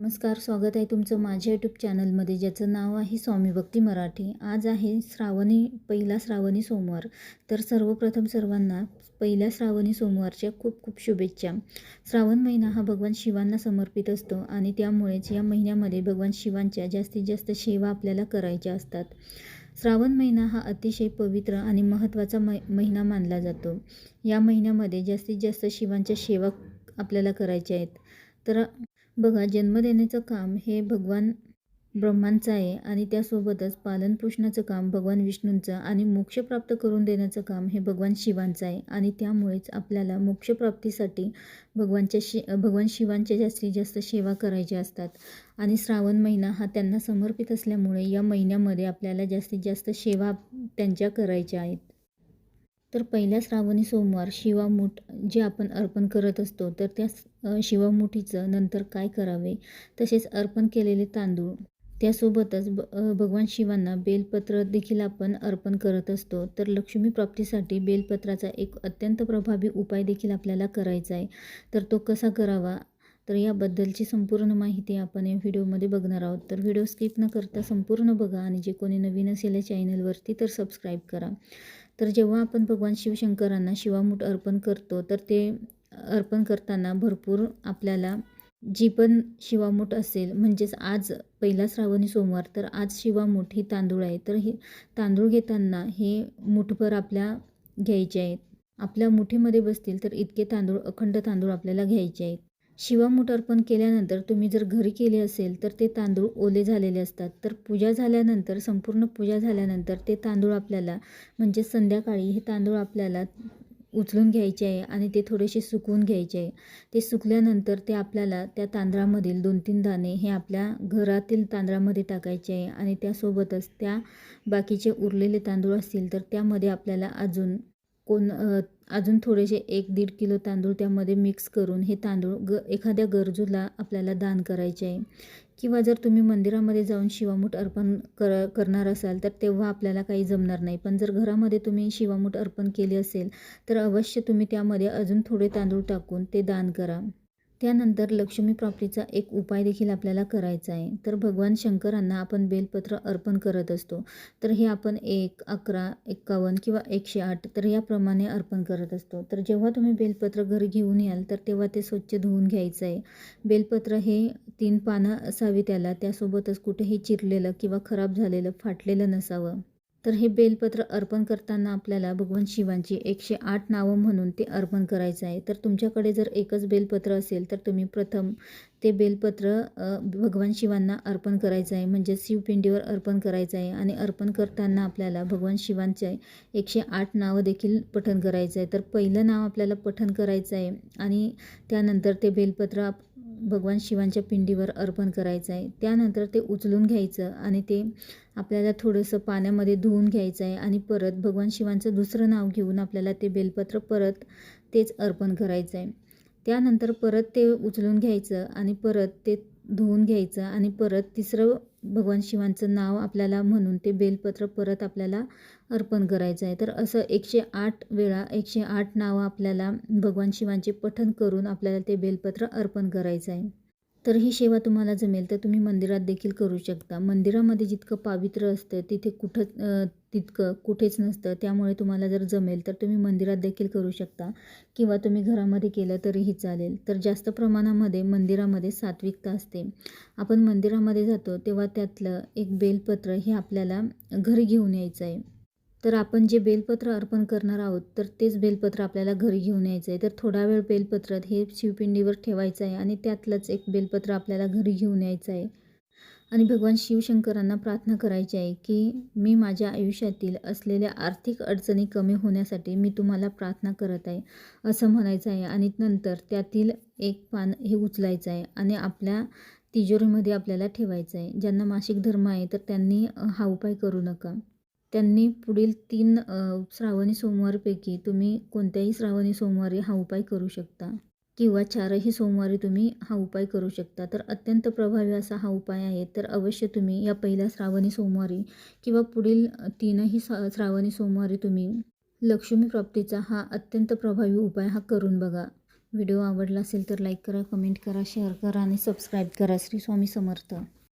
नमस्कार स्वागत आहे तुमचं माझ्या यूट्यूब चॅनलमध्ये ज्याचं नाव आहे स्वामी भक्ती मराठी. आज आहे श्रावणी पहिला श्रावणी सोमवार. तर सर्वप्रथम सर्वांना पहिल्या श्रावणी सोमवारच्या खूप खूप शुभेच्छा. श्रावण महिना हा भगवान शिवांना समर्पित असतो आणि त्यामुळेच या महिन्यामध्ये भगवान शिवांच्या जास्तीत जास्त सेवा आपल्याला करायच्या असतात. श्रावण महिना हा अतिशय पवित्र आणि महत्त्वाचा मै महिना मानला जातो. या महिन्यामध्ये जास्तीत जास्त शिवांच्या सेवा आपल्याला करायच्या आहेत. तर बघा जन्म देण्याचं काम हे भगवान ब्रह्मांचं आहे आणि त्यासोबतच पालनपोषणाचं काम भगवान विष्णूंचं आणि मोक्ष प्राप्त करून देण्याचं काम हे भगवान शिवांचं आहे. आणि त्यामुळेच आपल्याला मोक्षप्राप्तीसाठी भगवानच्या शि भगवान शिवांच्या जास्तीत जास्त सेवा करायच्या असतात. आणि श्रावण महिना हा त्यांना समर्पित असल्यामुळे या महिन्यामध्ये आपल्याला जास्तीत जास्त सेवा त्यांच्या करायच्या आहेत. तर पहिल्या श्रावणी सोमवार शिवामूठ जे आपण अर्पण करत असतो तर त्या शिवामुठीचं नंतर काय करावे? तसेच अर्पण केलेले तांदूळ. त्यासोबतच ब भगवान शिवांना बेलपत्र देखील आपण अर्पण करत असतो. तर लक्ष्मी प्राप्तीसाठी बेलपत्राचा एक अत्यंत प्रभावी उपाय देखील आपल्याला करायचा आहे. तर तो कसा करावा? तर याबद्दलची संपूर्ण माहिती आपण या व्हिडिओमध्ये बघणार आहोत. तर व्हिडिओ स्किप न करता संपूर्ण बघा आणि जे कोणी नवीन असेल या चॅनलवरती तर सबस्क्राईब करा. तर जेव्हा आपण भगवान शिवशंकरांना शिवामूठ अर्पण करतो तर ते अर्पण करताना भरपूर आपल्याला जी पण शिवामूठ असेल म्हणजेच आज पहिला श्रावणी सोमवार तर आज शिवामूठ ही तांदूळ आहे. तर हे तांदूळ घेताना हे मुठभर आपल्या घ्यायचे आहेत. आपल्या मुठीमध्ये बसतील तर इतके तांदूळ अखंड तांदूळ आपल्याला घ्यायचे आहेत. शिवा अर्पण केल्यानंतर तुम्ही जर घरी केले असेल तर ते तांदूळ ओले झालेले असतात. तर पूजा झाल्यानंतर संपूर्ण पूजा झाल्यानंतर ते तांदूळ आपल्याला म्हणजे संध्याकाळी हे तांदूळ आपल्याला उचलून घ्यायचे आहे आणि ते थोडेसे सुकवून घ्यायचे आहे. ते सुकल्यानंतर ते आपल्याला त्या तांदळामधील दोन तीन दाणे हे आपल्या घरातील तांदळामध्ये टाकायचे आहे आणि त्यासोबतच त्या बाकीचे उरलेले तांदूळ असतील तर त्यामध्ये आपल्याला अजून कोण अजून थोडेसे एक दीड किलो तांदूळ त्यामध्ये मिक्स करून हे तांदूळ ग एखाद्या गरजूला आपल्याला दान करायचे आहे. किंवा जर तुम्ही मंदिरामध्ये जाऊन शिवामूठ अर्पण कर करणार असाल तर तेव्हा आपल्याला काही जमणार नाही. पण जर घरामध्ये तुम्ही शिवामूठ अर्पण केले असेल तर अवश्य तुम्ही त्यामध्ये अजून थोडे तांदूळ टाकून ते दान करा. त्यानंतर लक्ष्मी प्राप्तीचा एक उपाय देखील आपल्याला करायचा आहे. तर भगवान शंकरांना आपण बेलपत्र अर्पण करत असतो. तर हे आपण एक अकरा एक्कावन्न किंवा एकशे आठ तर याप्रमाणे अर्पण करत असतो. तर जेव्हा तुम्ही बेलपत्र घरी घेऊन याल तर तेव्हा ते स्वच्छ धुवून घ्यायचं आहे. बेलपत्र हे तीन पानं असावी त्याला. त्यासोबतच कुठेही चिरलेलं किंवा खराब झालेलं फाटलेलं नसावं. तर हे बेलपत्र अर्पण करताना आपल्याला भगवान शिवांची एकशे आठ नावं म्हणून ते अर्पण करायचं आहे. तर तुमच्याकडे जर एकच बेलपत्र असेल तर तुम्ही प्रथम ते बेलपत्र भगवान शिवांना अर्पण करायचं आहे. म्हणजे शिवपिंडीवर अर्पण करायचं आहे आणि अर्पण करताना आपल्याला भगवान शिवांचे एकशे आठ नावं देखील पठण करायचं आहे. तर पहिलं नाव आपल्याला पठण करायचं आहे आणि त्यानंतर ते बेलपत्र भगवान शिवांच्या पिंडीवर अर्पण करायचं आहे त्यानंतर ते उचलून घ्यायचं आणि ते आपल्याला थोडंसं पाण्यामध्ये धुवून घ्यायचं आहे आणि परत भगवान शिवांचं दुसरं नाव घेऊन आपल्याला ते बेलपत्र परत तेच अर्पण करायचं आहे त्यानंतर परत ते उचलून घ्यायचं आणि परत ते धुवून घ्यायचं आणि परत तिसरं भगवान शिवांचं नाव आपल्याला म्हणून ते बेलपत्र परत आपल्याला अर्पण करायचं आहे. तर असं एकशे आठ वेळा एकशे आठ नावं आपल्याला भगवान शिवांचे पठण करून आपल्याला ते बेलपत्र अर्पण करायचं आहे. तर ही सेवा तुम्हाला जमेल तर तुम्ही मंदिरात देखील करू शकता. मंदिरामध्ये जितकं पावित्र्य असतं तिथे कुठं तितकं कुठेच नसतं. त्यामुळे तुम्हाला जर जमेल तर तुम्ही मंदिरात देखील करू शकता. किंवा तुम्ही घरामध्ये केलं तरीही चालेल. तर जास्त प्रमाणामध्ये मंदिरामध्ये सात्विकता असते. आपण मंदिरामध्ये जातो तेव्हा त्यातलं एक बेलपत्र हे आपल्याला घरी घेऊन यायचं आहे. तर आपण जे बेलपत्र अर्पण करणार आहोत तर तेच बेलपत्र आपल्याला घरी घेऊन यायचं आहे. तर थोडा वेळ बेलपत्र हे शिवपिंडीवर ठेवायचं आहे आणि त्यातलंच एक बेलपत्र आपल्याला घरी घेऊन यायचं आहे. आणि भगवान शिवशंकरांना प्रार्थना करायची आहे की मी माझ्या आयुष्यातील असलेल्या आर्थिक अडचणी कमी होण्यासाठी मी तुम्हाला प्रार्थना करत आहे असं म्हणायचं आहे. आणि नंतर त्यातील एक पान हे उचलायचं आहे आणि आपल्या तिजोरीमध्ये आपल्याला ठेवायचं आहे. ज्यांना मासिक धर्म आहे तर त्यांनी हा उपाय करू नका. त्यांनी पुढील तीन श्रावणी सोमवारपैकी तुम्ही कोणत्याही श्रावणी सोमवारी हा उपाय करू शकता. किंवा चारही सोमवारी तुम्ही हा उपाय करू शकता. तर अत्यंत प्रभावी असा हा उपाय आहे. तर अवश्य तुम्ही या पहिल्या श्रावणी सोमवारी किंवा पुढील तीनही श्रावणी सोमवारी तुम्ही लक्ष्मी प्राप्तीचा हा अत्यंत प्रभावी उपाय हा करून बघा. व्हिडिओ आवडला असेल तर लाईक करा कमेंट करा शेअर करा आणि सबस्क्राईब करा. श्री स्वामी समर्थ.